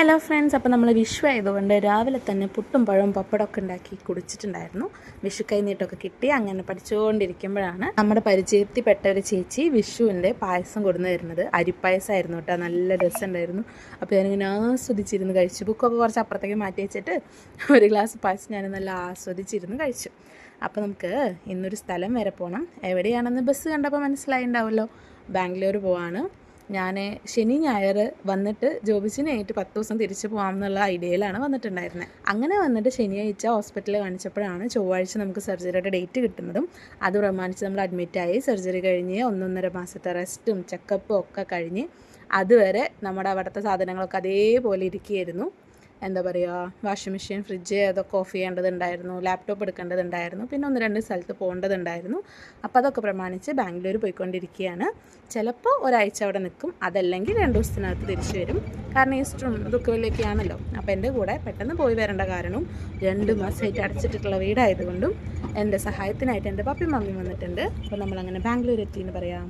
Hello friends അപ്പോൾ നമ്മൾ വിഷു ആയതുകൊണ്ട് രാവിലെ തന്നെ പുട്ടും പഴവും പപ്പടമൊക്കെ ഉണ്ടാക്കി കുടിച്ചിട്ടുണ്ടായിരുന്നു. വിഷു കൈനീട്ടമൊക്കെ കിട്ടി. അങ്ങനെ പഠിച്ചുകൊണ്ടിരിക്കുമ്പോഴാണ് നമ്മുടെ പരിചയത്തിൽപ്പെട്ട ഒരു ചേച്ചി വിഷുവിന്റെ പായസം കൊടുന്നു തരുന്നത്. അരിപ്പായസമായിരുന്നു കേട്ടോ. നല്ല രസമുണ്ടായിരുന്നു. അപ്പോൾ ഞാനിങ്ങനെ ആസ്വദിച്ചിരുന്ന് കഴിച്ചു. ബുക്കൊക്കെ കുറച്ച് അപ്പുറത്തേക്ക് മാറ്റി വെച്ചിട്ട് ഒരു ഗ്ലാസ് പായസം ഞാൻ നല്ല ആസ്വദിച്ചിരുന്ന് കഴിച്ചു. അപ്പോൾ നമുക്ക് ഇന്നൊരു സ്ഥലം വരെ പോകണം എവിടെയാണെന്ന് ബസ് കണ്ടപ്പോൾ മനസ്സിലായിണ്ടാവുമല്ലോ. ബാംഗ്ലൂർ പോവാണ്. ഞാൻ ശനി ഞായർ വന്നിട്ട് ജോബിച്ചിനായിട്ട് പത്ത് ദിവസം തിരിച്ചു പോകാം എന്നുള്ള ഐഡിയയിലാണ് വന്നിട്ടുണ്ടായിരുന്നത് അങ്ങനെ വന്നിട്ട് ശനിയാഴ്ച ഹോസ്പിറ്റലിൽ കാണിച്ചപ്പോഴാണ് ചൊവ്വാഴ്ച നമുക്ക് സർജറിയുടെ ഡേറ്റ് കിട്ടുന്നതും അത് പ്രമാണിച്ച് നമ്മൾ അഡ്മിറ്റായി സർജറി കഴിഞ്ഞ് ഒന്നൊന്നര മാസത്തെ റെസ്റ്റും ചെക്കപ്പും ഒക്കെ കഴിഞ്ഞ് അതുവരെ നമ്മുടെ അവിടുത്തെ സാധനങ്ങളൊക്കെ അതേപോലെ ഇരിക്കുകയായിരുന്നു. എന്താ പറയുക വാഷിംഗ് മെഷീൻ ഫ്രിഡ്ജ് അതൊക്കെ ഓഫ് ചെയ്യേണ്ടതുണ്ടായിരുന്നു ലാപ്ടോപ്പ് എടുക്കേണ്ടതുണ്ടായിരുന്നു പിന്നെ ഒന്ന് രണ്ട് സ്ഥലത്ത് പോകേണ്ടതുണ്ടായിരുന്നു. അപ്പോൾ അതൊക്കെ പ്രമാണിച്ച് ബാംഗ്ലൂർ പോയിക്കൊണ്ടിരിക്കുകയാണ്. ചിലപ്പോൾ ഒരാഴ്ച അവിടെ നിൽക്കും അതല്ലെങ്കിൽ രണ്ട് ദിവസത്തിനകത്ത് തിരിച്ചു വരും. കാരണം ഈസ്റ്ററും ഇതൊക്കെ ആണല്ലോ അപ്പോൾ എന്റെ കൂടെ പെട്ടെന്ന് പോയി വരേണ്ട കാരണവും രണ്ട് മാസമായിട്ട് അടച്ചിട്ടിട്ടുള്ള വീടായതുകൊണ്ടും എന്റെ സഹായത്തിനായിട്ട് എന്റെ പപ്പി മമ്മി വന്നിട്ടുണ്ട്. അപ്പോൾ നമ്മളങ്ങനെ ബാംഗ്ലൂർ എത്തി എന്ന് പറയാം.